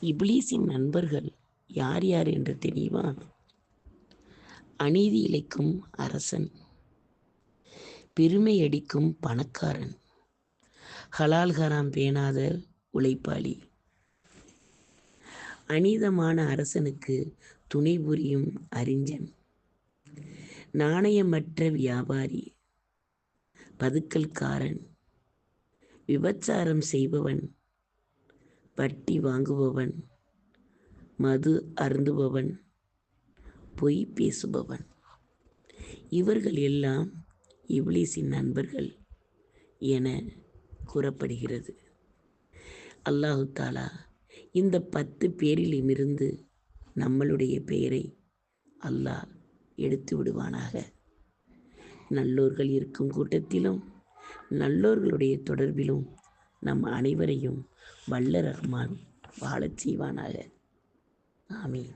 இப்ளீஸின் நண்பர்கள் யார் யார் என்று தெரியுமா? அநீதி இழைக்கும் அரசன் பெருமை அடிக்கும் பணக்காரன் ஹலால் ஹராம் பேணாத உழைப்பாளி. அநீதமான அரசனுக்கு துணை புரியும் அறிஞன் நாணயமற்ற வியாபாரி பதுக்கல்காரன் விபச்சாரம் செய்பவன் வட்டி வாங்குபவன் மது அருந்துபவன் பொய் பேசுபவன். இவர்கள் எல்லாம் இப்லீஸின் நண்பர்கள் என கூறப்படுகிறது. அல்லாஹு தாலா இந்த பத்து பேரிலுமிருந்து நம்மளுடைய பெயரை அல்லாஹ் எடுத்து விடுவானாக. நல்லோர்கள் இருக்கும் கூட்டத்திலும் நல்லோர்களுடைய தொடர்பிலும் நம் அனைவரையும் வல்ல ரஹ்மான் வாழச் செய்வானாக. ஆமீன்.